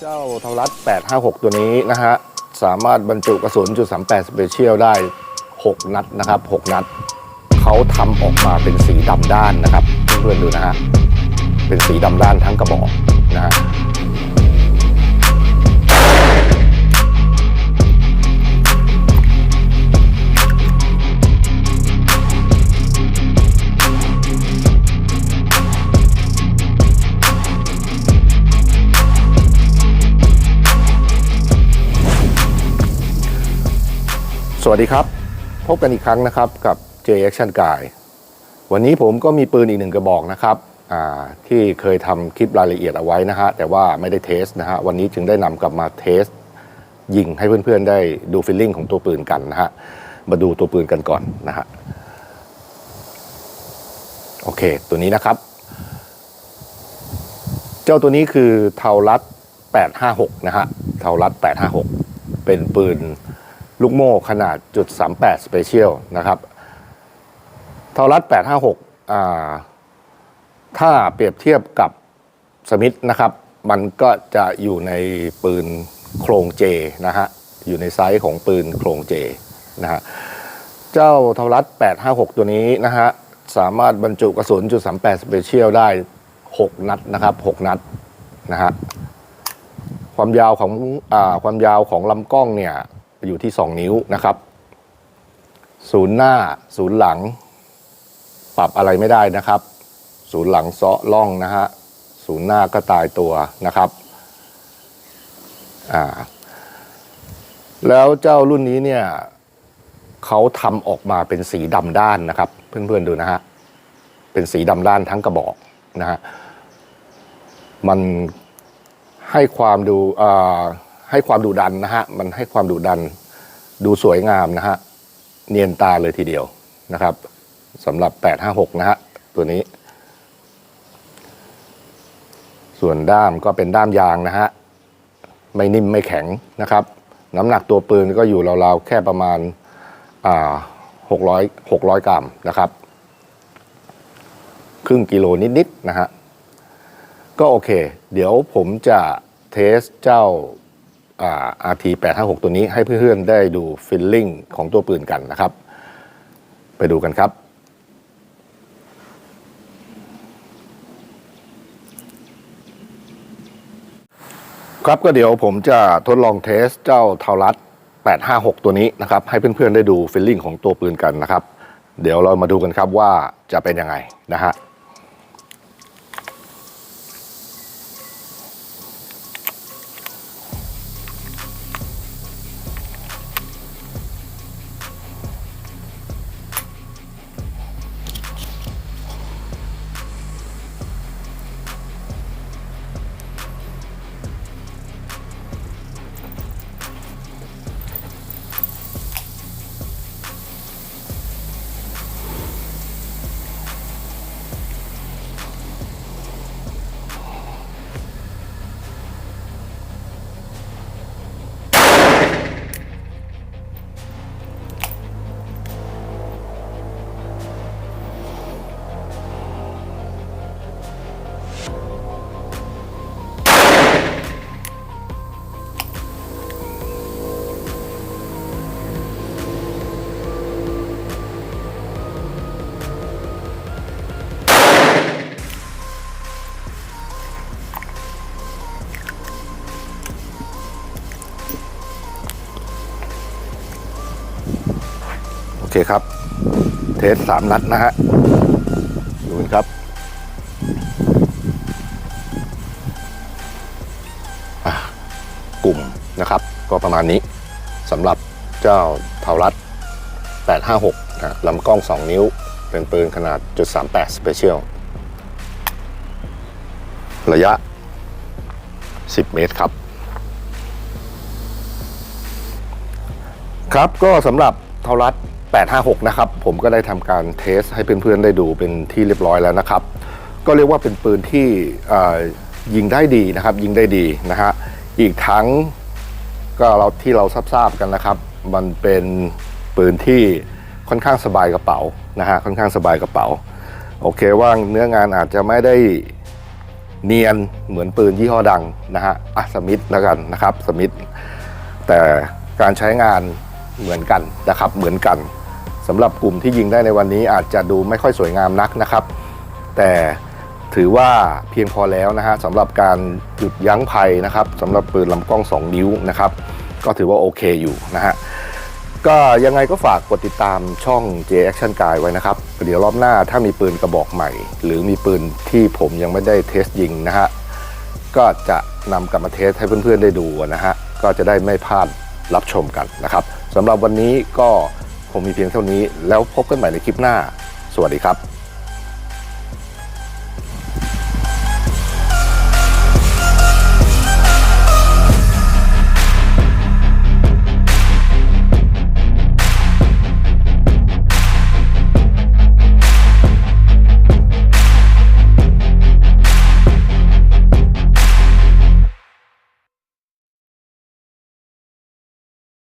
เจ้าเทรัส856 ตัวนี้นะฮะ สามารถบรรจุกระสุนจุด38สเปเชียลได้ 6 นัดนะครับ 6 นัด เขาทำออกมาเป็นสีดำด้านนะครับ เพื่อนๆดูนะฮะ เป็นสีดำด้านทั้งกระบอกนะฮะ วัสดีครับ พบกันอีกครั้งนะครับกับ J Action Guy วันนี้ผมก็มีปืนอีกหนึ่งกระบอกนะครับที่เคยทำคลิปรายละเอียดเอาไว้นะฮะแต่ว่าไม่ได้เทสนะฮะวันนี้จึงได้นำกลับมาเทส ยิงให้เพื่อนๆได้ดูฟีลลิ่งของตัวปืนกันนะฮะมาดูตัวปืนกันก่อนนะฮะโอเค ตัวนี้นะครับ เจ้าตัวนี้คือเทารัด856นะฮะเทารัด856 เป็นปืน ลูกโม่ขนาดจุด38 Special นะครับเทารัด856อ่าถ้าเปรียบเทียบกับสมิธนะครับ มันก็จะอยู่ในปืนโครงเจนะฮะอยู่ในไซส์ของปืนโครงเจนะฮะเจ้าเทารัด856 ตัวนี้นะฮะสามารถบรรจุกระสุนจุด38 Special ได้ 6 นัดนะครับ 6 นัดนะฮะความยาวของอความยาวของลำกล้องเนี่ย อยู่ที่ 2 นิ้วนะครับ ศูนย์หน้า ศูนย์หลัง ปรับอะไรไม่ได้นะครับ ศูนย์หลังเซาะล่องนะฮะ ศูนย์หน้าก็ตายตัวนะครับอ่าแล้วเจ้ารุ่นนี้เนี่ยเขาทำออกมาเป็นสีดำด้านนะครับ เพื่อนๆดูนะฮะ เป็นสีดำด้านทั้งกระบอกนะฮะ มันให้ความดูอ่า ให้ความดุดันนะฮะ มันให้ความดุดันดูสวยงามนะฮะ เนียนตาเลยทีเดียวนะครับสำหรับ 856 นะฮะ ตัวนี้ ส่วนด้ามก็เป็นด้ามยางนะฮะ ไม่นิ่มไม่แข็งนะครับ น้ำหนักตัวปืนก็อยู่ราวๆ แค่ประมาณอ่า600 600 กรัมนะครับ ครึ่งกิโลนิดๆนะฮะ ก็โอเค เดี๋ยวผมจะเทสเจ้า อ่า RT 856 ตัวนี้ให้เพื่อนๆได้ดูฟิลลิ่งของตัวปืนกันนะครับ ไปดูกันครับครับก็เดี๋ยวผมจะทดลองเทสเจ้าเทารัด856 ตัวนี้นะครับ ให้เพื่อนๆได้ดูฟิลลิ่งของตัวปืนกันนะครับ เดี๋ยวเรามาดูกันครับว่าจะเป็นยังไงนะฮะ คครับ เทสสามนัดนะฮะดูกันครับ กลุ่มนะครับ ก็ประมาณนี้สำหรับเจ้าเทารัด856นะลำกล้อง 2 นิ้ว เป็นปืนขนาดจุด38 Special ระยะ 10 เมตรครับ ครับก็สำหรับเทารัด 856 นะครับ ผมก็ได้ทำการเทสให้เพื่อนๆได้ดูเป็นที่เรียบร้อยแล้วนะครับ ก็เรียกว่าเป็นปืนที่ยิงได้ดีนะครับ ยิงได้ดีนะฮะอีกทั้งก็เราที่เราทราบๆกันนะครับ มันเป็นปืนที่ค่อนข้างสบายกระเป๋านะฮะค่อนข้างสบายกระเป๋า โอเคว่าเนื้องานอาจจะไม่ได้เนียนเหมือนปืนยี่ห้อดังนะฮะอะสมิธแล้วกันนะครับสมิธแต่การใช้งานเหมือนกันนะครับเหมือนกัน สำหรับกลุ่มที่ยิงได้ในวันนี้อาจจะดูไม่ค่อยสวยงามนักนะครับ แต่ถือว่าเพียงพอแล้วนะฮะสำหรับการหยุดยั้งภัยนะครับสำหรับปืนลำกล้อง 2 นิ้วนะครับ ก็ถือว่าโอเคอยู่นะฮะก็ยังไงก็ฝากกดติดตามช่อง J Action Guy ไว้นะครับ เดี๋ยวรอบหน้าถ้ามีปืนกระบอกใหม่ หรือมีปืนที่ผมยังไม่ได้เทสยิงนะฮะก็จะนำกลับมาเทสให้เพื่อนๆได้ดูนะฮะก็จะได้ไม่พลาดรับชมกันนะครับสำหรับวันนี้ก็ คงมีเพียงเท่านี้ แล้วพบกันใหม่ในคลิปหน้า สวัสดีครับ